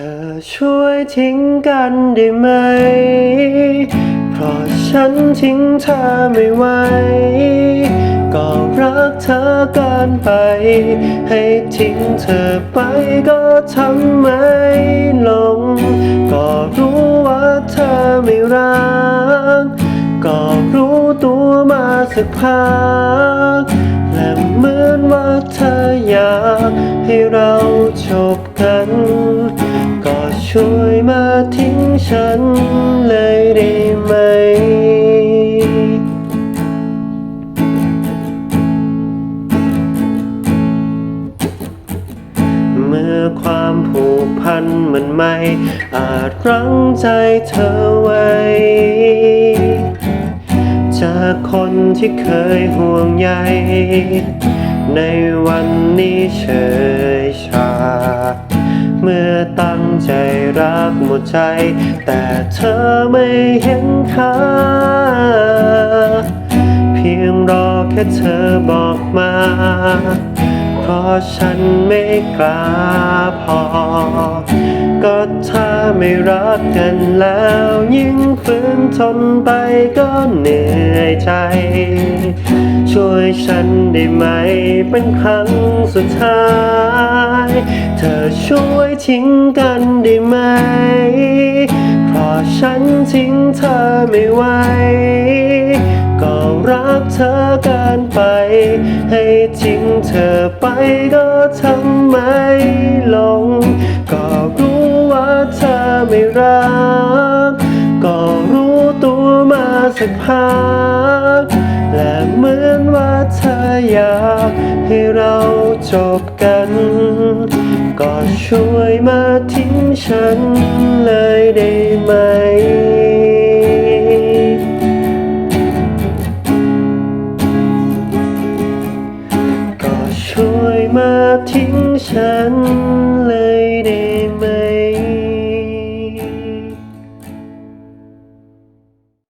ธอช่วยทิ้งกันได้ไหม เพราะฉันทิ้งเธอไม่ไหว ก็รักเธอเกินไป ให้ทิ้งเธอไปก็ทำไม่ลง ก็รู้ว่าเธอไม่รัก ก็รู้ตัวมาสักพัก และเหมือนว่าเธออยากให้เราจบกัน ช่วยมาทิ้งฉันเลยได้ไหม เมื่อความผูกพันมันไม่ อาจรั้งใจเธอไว้ จากคนที่เคยห่วงใย ในวันนี้เฉยช่ ตั้งใจรักหมดใจ แต่เธอไม่เห็นค่าเพียงรอแค่เธอบอกมา เพราะฉันไม่กล้าพอ ก็ถ้าไม่รักกันแล้ว ยิ่งฝืนทนไปก็เหนื่อยใจ ช่วยฉันได้ไหมเป็นครั้งสุดท้าย เธอช่วยทิ้งกันได้ไหม เพราะฉันทิ้งเธอไม่ไหว ก็รักเธอเกินไป ให้ทิ้งเธอไปก็ทำไม่ลง ก็รู้ว่าเธอไม่รัก ก็รู้ตัวมาสักพักและเหมือนว่าเธออยากให้เราจบกัน ก็ช่วยมาทิ้งฉันเลยได้ไหม ก็ช่วยมาทิ้งฉัน